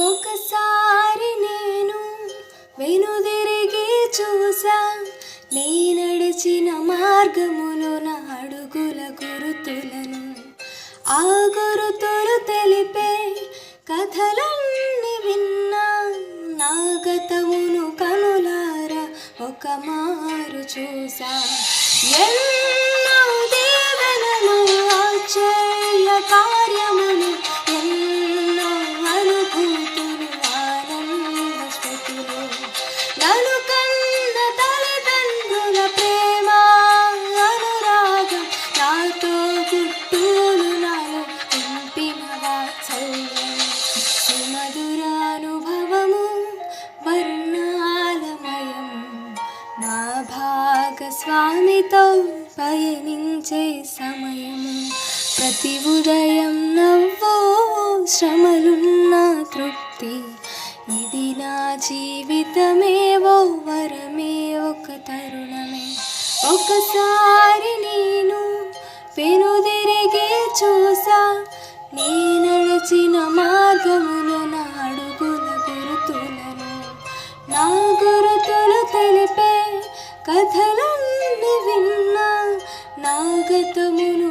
ఒకసారి నేను వెనుదిరిగి చూసా నీ నడిచిన మార్గములో నా అడుగుల గురుతులను. ఆ గురుతులు తెలిపే కథలన్నీ విన్నా నా గతమును కనులార ఒక మారు చూసా. నాతో గుట్టులు నాలో నింపిన వాత్సల్యం సుమధుర అనుభవము నా భాగస్వామితో పయనించే సమయము ప్రతి ఉదయం నవ్వో శ్రమలున్న తృప్తి. ఇది నా జీవితమేవో వరమే ఒక తరుణమే. ఒకసారి నేను వెనుదిరిగి చూసా నీ నడిచిన మార్గములో నా అడుగుల గురుతులను. నా గురుతులు తెలిపే కథలన్నీ విన్నా నా గతమును